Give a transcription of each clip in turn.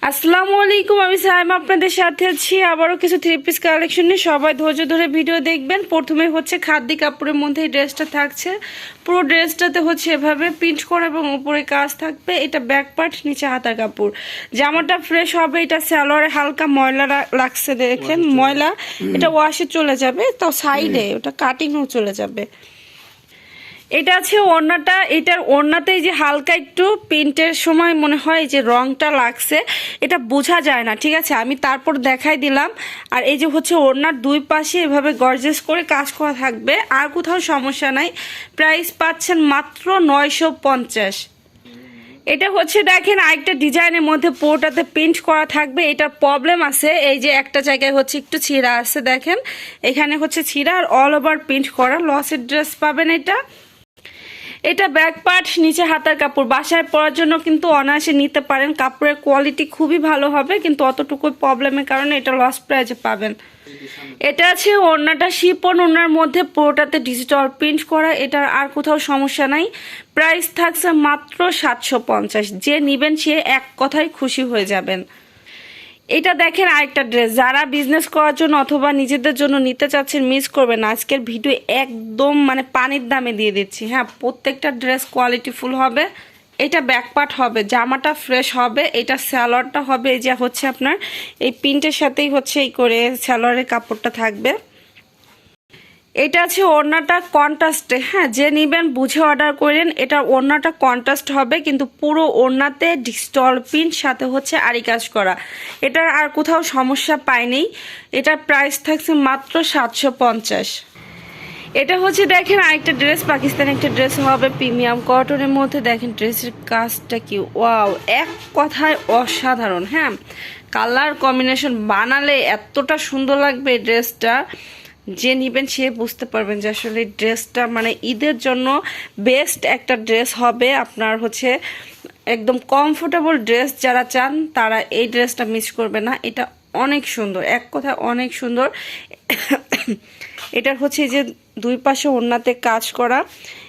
আসসালামু আলাইকুম আমি সাইম আপনাদের সাথে আছি। আবারও কিছু থ্রি পিস কালেকশন নিয়ে সবাই ধৈর্য ধরে ভিডিও দেখবেন। প্রথমে হচ্ছে খাদ্যি কাপড়ের মধ্যে এই ড্রেসটা থাকছে। পুরো ড্রেসটাতে হচ্ছে এভাবে প্রিন্ট করা এবং উপরে কাজ থাকবে। এটা ব্যাক পার্ট নিচে হাতার কাপড়। জামাটা ফ্রেশ হবে এটা স্যালোয়ারে হালকা ময়লা লাগছে দেখেন ময়লা। এটা ওয়াশে চলে যাবে। তো সাইডে ওটা কাটিংও চলে যাবে। এটা আছে ওড়নাটা, এটার ওড়নাতে যে হালকা একটু প্রিন্টের সময় মনে হয় যে রংটা লাগছে, এটা বোঝা যায় না, ঠিক আছে? আমি তারপর দেখাই দিলাম। আর এই যে হচ্ছে ওড়নার দুই পাশে এভাবে গর্জেস করে কাজ করা থাকবে, আর কোথাও সমস্যা নাই। প্রাইস পাচ্ছেন মাত্র নয়শো পঞ্চাশ। এটা হচ্ছে দেখেন আরেকটা ডিজাইনের মধ্যে পুরোটাতে প্রিন্ট করা থাকবে, এটার প্রবলেম আছে। এই যে একটা জায়গায় হচ্ছে একটু ছিঁড়া আছে, দেখেন। এখানে হচ্ছে ছিঁড়া আর অল ওভার প্রিন্ট করা। লসের ড্রেস পাবেন এটা। এটা ব্যাক পার্ট, নিচে হাতার কাপড়। বাসায় পরার জন্য কিন্তু অনায়াসে নিতে পারেন। কাপড়ের কোয়ালিটি খুবই ভালো হবে, কিন্তু অতটুকু প্রবলেমের কারণে এটা লস প্রাইজে পাবেন। এটা আছে ওড়নাটা শিপন ওড়নার মধ্যে পুরোটাতে ডিজিটাল প্রিন্ট করা। এটার আর কোথাও সমস্যা নাই। প্রাইস থাকছে মাত্র সাতশো পঞ্চাশ। যে নিবেন সে এক কথায় খুশি হয়ে যাবেন। এটা দেখেন আরেকটা ড্রেস যারা বিজনেস করার জন্য অথবা নিজেদের জন্য নিতে চাচ্ছেন মিস করবেন আজকের ভিডিও একদম মানে পানির দামে দিয়ে দিচ্ছি। হ্যাঁ প্রত্যেকটা ড্রেস কোয়ালিটিফুল হবে। এটা ব্যাকপার্ট হবে, জামাটা ফ্রেশ হবে, এটা স্যালোয়ারটা হবে। এই যে হচ্ছে আপনার, এই প্রিন্টের সাথেই হচ্ছে এই করে স্যালোয়ারের কাপড়টা থাকবে। এটা আছে ওড়নাটা কন্ট্রাস্টে হ্যাঁ যে নিবেন বুঝে অর্ডার করেন এটা ওড়নাটা কন্ট্রাস্ট হবে, কিন্তু পুরো ওড়নাতে ডিস্টল প্রিন্ট সাথে হচ্ছে আরি কাজ করা। এটার আর কোথাও সমস্যা পাইনি। এটার প্রাইস থাকছে মাত্র সাতশো পঞ্চাশ। এটা হচ্ছে, দেখেন আরেকটা ড্রেস পাকিস্তানি একটা ড্রেস হবে প্রিমিয়াম কটনের মধ্যে। দেখেন ড্রেসের কাজটা কি ওয়াও এক কথায় অসাধারণ হ্যাঁ? কালার কম্বিনেশন বানালে এতটা সুন্দর লাগবে ড্রেসটা যে নিবেন সে বুঝতে পারবেন যে আসলে ড্রেসটা মানে ঈদের জন্য বেস্ট একটা ড্রেস হবে আপনার হচ্ছে একদম কমফোর্টেবল ড্রেস যারা চান, তারা এই ড্রেসটা মিস করবে না। এটা অনেক সুন্দর, এক কথায় অনেক সুন্দর। এটার হচ্ছে যে দুই পাশে ওড়নাতে কাজ করা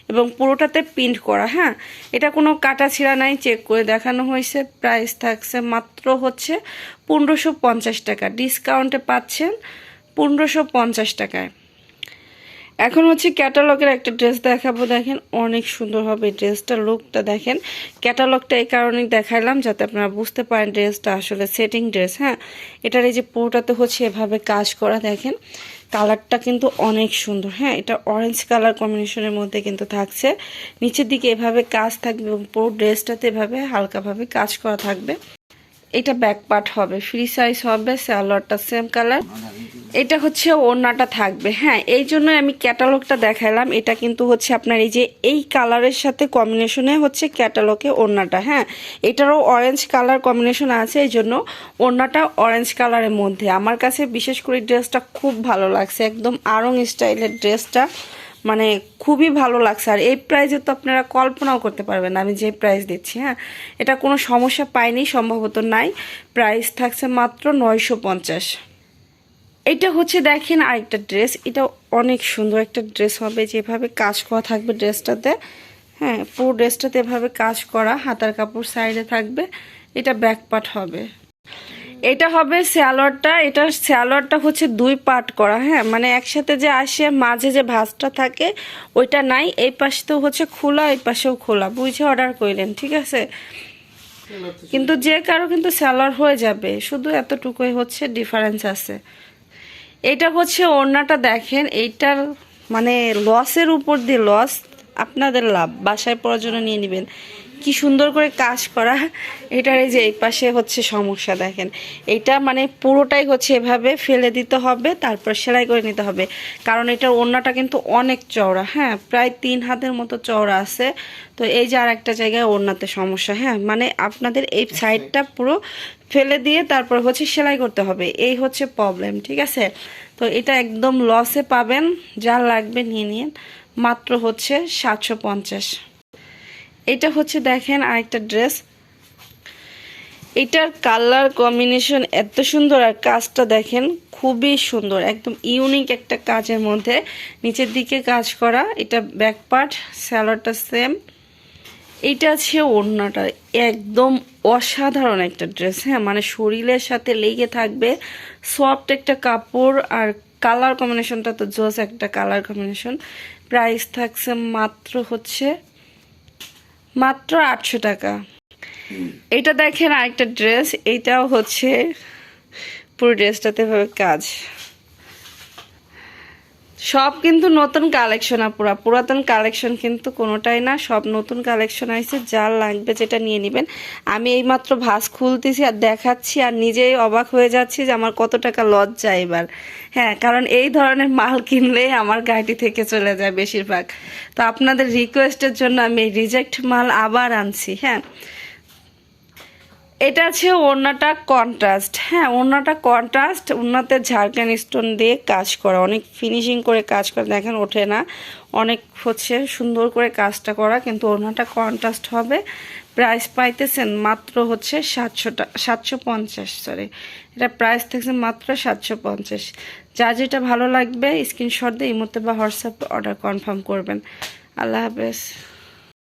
এবং পুরোটাতে প্রিন্ট করা হ্যাঁ? এটা কোনো কাটা ছিঁড়া নাই চেক করে দেখানো হয়েছে। প্রাইস থাকছে মাত্র হচ্ছে পনেরোশো টাকা। ডিসকাউন্টে পাচ্ছেন পনেরোশো পঞ্চাশ টাকায়। এখন হচ্ছে ক্যাটালগের একটা ড্রেস দেখাবো, দেখেন অনেক সুন্দর হবে ড্রেসটা, লুকটা দেখেন। ক্যাটালগটা এই কারণেই দেখাইলাম যাতে আপনারা বুঝতে পারেন ড্রেসটা আসলে সেটিং ড্রেস হ্যাঁ? এটার এই যে পুরোটাতে হচ্ছে এভাবে কাজ করা, দেখেন। কালারটা কিন্তু অনেক সুন্দর হ্যাঁ? এটা অরেঞ্জ কালার কম্বিনেশনের মধ্যে কিন্তু থাকছে। নিচের দিকে এভাবে কাজ থাকবে এবং পুরো ড্রেসটাতে এভাবে হালকাভাবে কাজ করা থাকবে। এটা ব্যাক পার্ট হবে। ফ্রি সাইজ হবে স্যালোয়ারটা সেম কালার এটা হচ্ছে ওড়নাটা থাকবে। হ্যাঁ এই জন্য আমি ক্যাটালগটা দেখালাম। এটা কিন্তু হচ্ছে আপনার এই যে, এই কালারের সাথে কম্বিনেশনে হচ্ছে ক্যাটালগে ওড়নাটা। হ্যাঁ এটারও অরেঞ্জ কালার কম্বিনেশন আছে, এই জন্য ওড়নাটা অরেঞ্জ কালারের মধ্যে। আমার কাছে বিশেষ করে ড্রেসটা খুব ভালো লাগছে। একদম আরং স্টাইলের ড্রেসটা মানে খুবই ভালো লাগছে। আর এই প্রাইজে তো আপনারা কল্পনাও করতে পারবেন না আমি যে প্রাইস দিচ্ছি হ্যাঁ? এটা কোনো সমস্যা পাইনি, সম্ভবত নাই। প্রাইস থাকছে মাত্র নয়শো পঞ্চাশ। এটা হচ্ছে দেখেন আরেকটা ড্রেস এটা অনেক সুন্দর একটা ড্রেস হবে, যেভাবে কাজ করা থাকবে ড্রেসটাতে হ্যাঁ? পুরো ড্রেসটাতে এভাবে কাজ করা, হাতার কাপড় সাইডে থাকবে, এটা ব্যাক পার্ট হবে। এটা হবে স্যালোয়ারটা, এটা স্যালোয়ারটা হচ্ছে দুই পার্ট করা হ্যাঁ? মানে একসাথে যে আসে, মাঝে যে ভাঁজটা থাকে, ওইটা নাই, এই পাশে তো হচ্ছে খোলা, এই পাশেও খোলা। বুঝে অর্ডার করলেন ঠিক আছে? কিন্তু যে কারও কিন্তু স্যালোয়ার হয়ে যাবে, শুধু এতটুকুই হচ্ছে ডিফারেন্স আছে। এটা হচ্ছে ওড়নাটা দেখেন, এইটার মানে লসের উপর দিয়ে লস আপনাদের লাভ, বাসায় পড়ার জন্য নিয়ে নেবেন। কি সুন্দর করে কাজ করা এটার এই যে এই পাশে হচ্ছে সমস্যা দেখেন। এটা মানে পুরোটাই হচ্ছে এভাবে ফেলে দিতে হবে তারপর সেলাই করে নিতে হবে। কারণ এটার ওড়নাটা কিন্তু অনেক চওড়া হ্যাঁ প্রায় তিন হাতের মতো চওড়া আছে। তো এই যে আর একটা জায়গায় ওড়নাতে সমস্যা হ্যাঁ মানে আপনাদের এই সাইডটা পুরো ফেলে দিয়ে তারপর হচ্ছে সেলাই করতে হবে। এই হচ্ছে প্রবলেম ঠিক আছে? তো এটা একদম লসে পাবেন যা লাগবে নিয়ে নিন। মাত্র হচ্ছে সাতশো পঞ্চাশ। এটা হচ্ছে দেখেন আরেকটা ড্রেস। এটার কালার কম্বিনেশন এত সুন্দর আর কাজটা দেখেন খুবই সুন্দর, একদম ইউনিক একটা কাজের মধ্যে। নিচের দিকে কাজ করা, এটা ব্যাক পার্ট স্যালোয়ারটা সেম এটা আছে ওড়নাটা, একদম অসাধারণ একটা ড্রেস হ্যাঁ? মানে শরীরের সাথে লেগে থাকবে সফট একটা কাপড় আর কালার কম্বিনেশনটা তো জোস একটা কালার কম্বিনেশন প্রাইস থাকছে মাত্র হচ্ছে মাত্র আটশো টাকা। এটা দেখেন আরেকটা ড্রেস এইটাও হচ্ছে পুরো ড্রেসটাতে কাজ। সব কিন্তু নতুন কালেকশন আপুরা। পুরাতন কালেকশন কিন্তু কোনোটাই না, সব নতুন কালেকশন আছে যা লাগবে যেটা নিয়ে নেবেন। আমি এইমাত্র ভাস খুলতেছি আর দেখাচ্ছি আর নিজেই অবাক হয়ে যাচ্ছি যে আমার কত টাকা লজ্জা এবার। হ্যাঁ কারণ এই ধরনের মাল কিনলেই আমার গাড়ি থেকে চলে যায় বেশিরভাগ। তো আপনাদের রিকোয়েস্টের জন্য আমি রিজেক্ট মাল আবার আনছি হ্যাঁ। এটা আছে ওড়নাটা কন্ট্রাস্ট হ্যাঁ ওড়নাটা কন্ট্রাস্ট ওড়নাতে ঝাড়খান স্টোন দিয়ে কাজ করা। অনেক ফিনিশিং করে কাজ করা। দেখেন, ওঠে না। অনেক হচ্ছে সুন্দর করে কাজটা করা, কিন্তু ওড়নাটা কন্ট্রাস্ট হবে। প্রাইস পাইতেছেন মাত্র হচ্ছে সাতশো টাকা সাতশো পঞ্চাশ সরি এটা প্রাইস থাকছে মাত্র সাতশো পঞ্চাশ। যা যেটা ভালো লাগবে স্ক্রিনশট দিয়ে ইমোতে বা হোয়াটসঅ্যাপে অর্ডার কনফার্ম করবেন। আল্লাহ হাফেজ।